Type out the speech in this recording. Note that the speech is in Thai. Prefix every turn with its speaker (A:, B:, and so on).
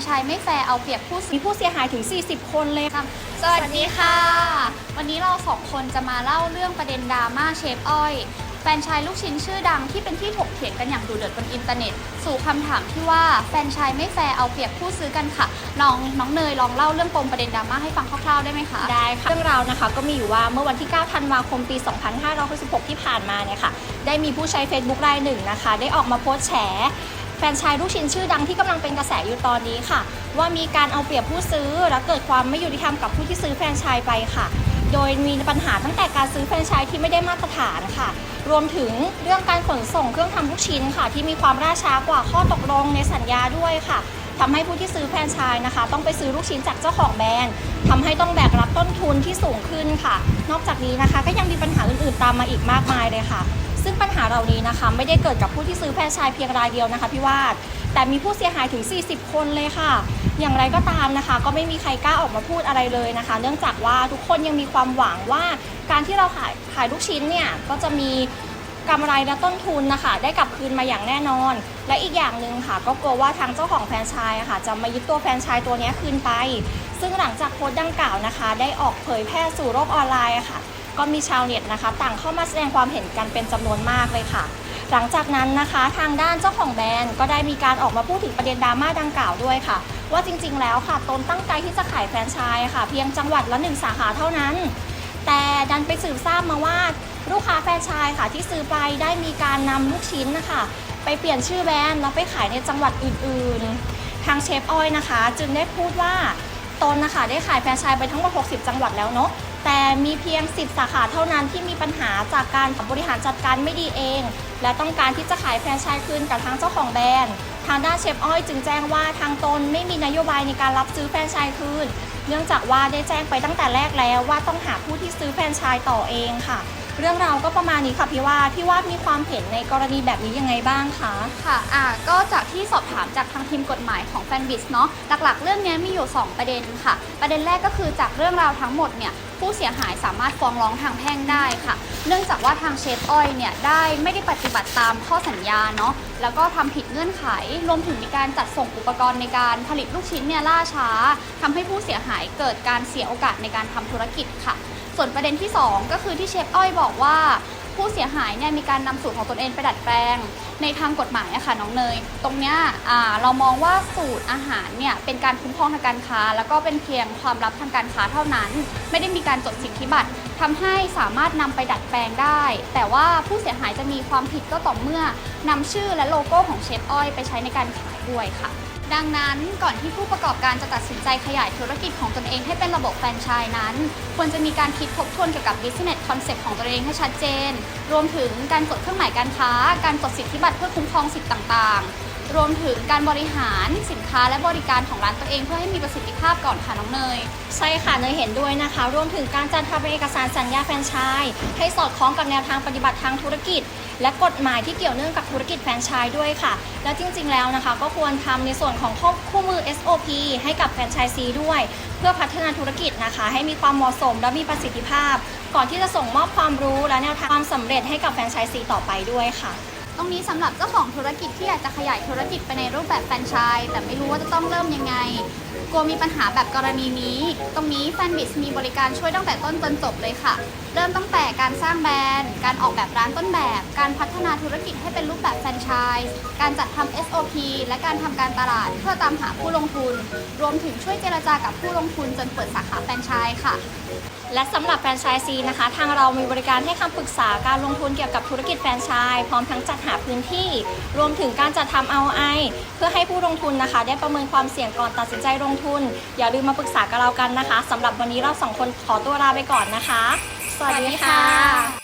A: นชส์ไม่แฟร์เอาเปรียบผู้ซื้อ
B: มีผู้เสียหายถึง 40 คนเลยค่ะ
A: สวัสดีค่ะ วันนี้เราสองคนจะมาเล่าเรื่องประเด็นดราม่าเชฟอ้อยแฟนชายลูกชิ้นชื่อดังที่เป็นที่ถกเถียงกันอย่างดุเดือดบนอินเทอร์เน็ต สู่คำถามที่ว่าแฟนชายไม่แฟร์เอาเปรียบผู้ซื้อกันค่ะน้องน้องเนยลองเล่าเรื่องปมประเด็นดราม่าให้ฟังคร่าวๆได้ไหมคะ
B: ได้ค่ะ เรื่องราวนะคะก็มีอยู่ว่าเมื่อวันที่ 9 ธันวาคมปี 2566 ที่ผ่านมาเนี่ยค่ะ ได้มีผู้ใช้ Facebook รายหนึ่งนะคะ ได้ออกมาโพสต์แฉ แฟรนไชายลูกชิ้นชื่อดังที่กำลังเป็นกระแสอยู่ตอนนี้ค่ะ ว่ามีการเอาเปรียบผู้ซื้อ และเกิดความไม่ยุติธรรมกับผู้ที่ซื้อแฟรนไชส์ไปค่ะ โดยมีปัญหาตั้งแต่การซื้อแฟรนไชส์ที่ไม่ได้มาตรฐานค่ะ รวมถึงเรื่องการขนส่งเครื่องทำลูกชิ้นค่ะ ที่มีความล่าช้ากว่าข้อตกลงในสัญญาด้วยค่ะทำให้ผู้ที่ซื้อแฟรนไชส์นะคะ ต้องไปซื้อลูกชิ้นจากเจ้าของแบรนด์ทำให้ต้องแบกรับต้นทุนที่สูงขึ้นค่ะ นอกจากนี้นะคะ ก็ยังมีปัญหาอื่นๆตามมาอีกมากมายเลยค่ะ ซึ่งปัญหาเหล่านี้นะคะ ไม่ได้เกิดกับผู้ที่ซื้อแฟรนไชส์เพียงรายเดียวนะคะพี่วาด แต่มีผู้เสียหายถึง 40 คนเลยค่ะ อย่างไรก็ตามนะคะ ก็ไม่มีใครกล้าออกมาพูดอะไรเลยนะคะ เนื่องจากว่าทุกคนยังมีความหวังว่า การที่เราขายขายลูกชิ้นเนี่ยก็จะมีกำไรและต้นทุนนะคะ ได้กลับคืนมาอย่างแน่นอน และอีกอย่างหนึ่งค่ะ ก็กลัวว่าทางเจ้าของแฟรนไชส์ะค่ะ จะมายึดตัวแฟรนไชส์ตัวนี้คืนไป ซึ่งหลังจากโพสต์ดังกล่าวนะคะ ได้ออกเผยแพร่สู่โลกออนไลน์ะค่ะ ก็มีชาวเน็ตนะคะ ต่างเข้ามาแสดงความเห็นกันเป็นจำนวนมากเลยค่ะ หลังจากนั้นนะคะทางด้านเจ้าของแบรนด์ก็ได้มีการออกมาพูดถึงประเด็นดราม่าดังกล่าวด้วยค่ะ ว่าจริงๆ แล้วค่ะตนตั้งใจที่จะขายแฟรนไชส์ค่ะ เพียงจังหวัดละหนึ่งสาขาเท่านั้น แต่ดันไปสืบทราบมาว่าลูกค้าแฟรนไชส์ค่ะ ที่ซื้อไปได้มีการนำลูกชิ้นนะคะ ไปเปลี่ยนชื่อแบรนด์แล้วไปขายในจังหวัดอื่น ๆ ทางเชฟอ้อยนะคะ จึงได้พูดว่า ตนนะคะได้ขายแฟรนไชส์ไปทั้งหมด 60 จังหวัดแล้วเนาะแต่มีเพียง 10 สาขาเท่านั้นที่มีปัญหาจากการบริหารจัดการไม่ดีเอง และต้องการที่จะขายแฟรนไชส์คืนกับทางเจ้าของแบรนด์ ทางด้านเชฟอ้อยจึงแจ้งว่าทางตนไม่มีนโยบายในการรับซื้อแฟรนไชส์คืน เนื่องจากว่าได้แจ้งไปตั้งแต่แรกแล้วว่าต้องหาผู้ที่ซื้อแฟรนไชส์ต่อเองค่ะ เรื่องราวก็ประมาณนี้ค่ะพี่ว่าพี่ว่ามีความเห็นในกรณีแบบนี้ยังไงบ้างคะ
A: ค่ะอ่าก็จากที่สอบถามจากทางทีมกฎหมายของแฟนบิสเนาะหลักๆ เรื่องนี้มีอยู่ 2 ประเด็นค่ะ ประเด็นแรกก็คือจากเรื่องราวทั้งหมดเนี่ยผู้เสียหายสามารถฟ้องร้องทางแพ่งได้ค่ะ เนื่องจากว่าทางเชฟอ้อยเนี่ยได้ไม่ได้ปฏิบัติตามข้อสัญญาเนาะแล้วก็ทำผิดเงื่อนไข รวมถึงมีการจัดส่งอุปกรณ์ในการผลิตลูกชิ้นเนี่ยล่าช้าทำให้ผู้เสียหายเกิดการเสียโอกาสในการทำธุรกิจค่ะ ส่วนประเด็นที่ 2 ก็คือที่เชฟอ้อยบอกว่า ผู้เสียหายเนี่ยมีการนำสูตรของตนเองไปดัดแปลง ในทางกฎหมายอะค่ะน้องเนย ตรงเนี้ยเรามองว่าสูตรอาหารเนี่ยเป็นการคุ้มครองทางการค้า แล้วก็เป็นเพียงความลับทางการค้าเท่านั้น ไม่ได้มีการจดสิทธิบัตรทำให้สามารถนำไปดัดแปลงได้ แต่ว่าผู้เสียหายจะมีความผิดก็ต่อเมื่อนำชื่อและโลโก้ของเชฟอ้อยไปใช้ในการขายด้วยค่ะ ดังนั้นก่อนที่ผู้ประกอบการจะตัดสินใจขยายธุรกิจของตนเองให้เป็นระบบแฟรนไชส์นั้น ควรจะมีการคิดทบทวนเกี่ยวกับ business concept ของตนเองให้ชัดเจน รวมถึงการจดเครื่องหมายการค้า การจดสิทธิบัตรเพื่อคุ้มครองสิทธิ์ต่างๆ รวมถึงการบริหารสินค้าและบริการของร้านตัวเองเพื่อให้มีประสิทธิภาพก่อนค่ะน้องเนย
B: ใช่ค่ะเนยเห็นด้วยนะคะ รวมถึงการจัดทำเอกสารสัญญาแฟรนไชส์ให้สอดคล้องกับแนวทางปฏิบัติทางธุรกิจ และกฎหมายที่เกี่ยวเนื่องกับธุรกิจแฟรนไชส์ด้วยค่ะ และจริงๆแล้วนะคะ ก็ควรทำในส่วนของข้อคู่มือ SOP ให้กับแฟรนไชส์ซีด้วย เพื่อพัฒนาธุรกิจนะคะ ให้มีความเหมาะสมและมีประสิทธิภาพ ก่อนที่จะส่งมอบความรู้และแนวทางความสำเร็จให้กับแฟรนไชส์ซีต่อไปด้วยค่ะ
A: ตรงนี้สำหรับเจ้าของธุรกิจที่อยากจะขยายธุรกิจไปในรูปแบบแฟรนไชส์แต่ไม่รู้ว่าจะต้องเริ่มยังไง กลัวมีปัญหาแบบกรณีนี้ ตรงนี้แฟนบิสมีบริการช่วยตั้งแต่ต้นจนจบเลยค่ะเริ่มตั้งแต่การสร้างแบรนด์ การออกแบบร้านต้นแบบ การพัฒนาธุรกิจให้เป็นรูปแบบแฟรนไชส์การจัดทำ SOP และการทำการตลาดเพื่อตามหาผู้ลงทุน รวมถึงช่วยเจรจากับผู้ลงทุนจนเปิดสาขาแฟรนไชส์ค่ะ
B: และสำหรับแฟรนไชส์ซีนะคะ ทางเรามีบริการให้คำปรึกษาการลงทุนเกี่ยวกับธุรกิจแฟรนไชส์พร้อมทั้งจัดหาพื้นที่ รวมถึงการจัดทำ ROI เพื่อให้ผู้ลงทุนนะคะ ได้ประเมินความเสี่ยงก่อนตัดสินใจลงทุน อย่าลืมมาปรึกษากับเรากันนะคะสำหรับวันนี้เราสองคนขอตัวลาไปก่อนนะคะ สวัสดีค่ะ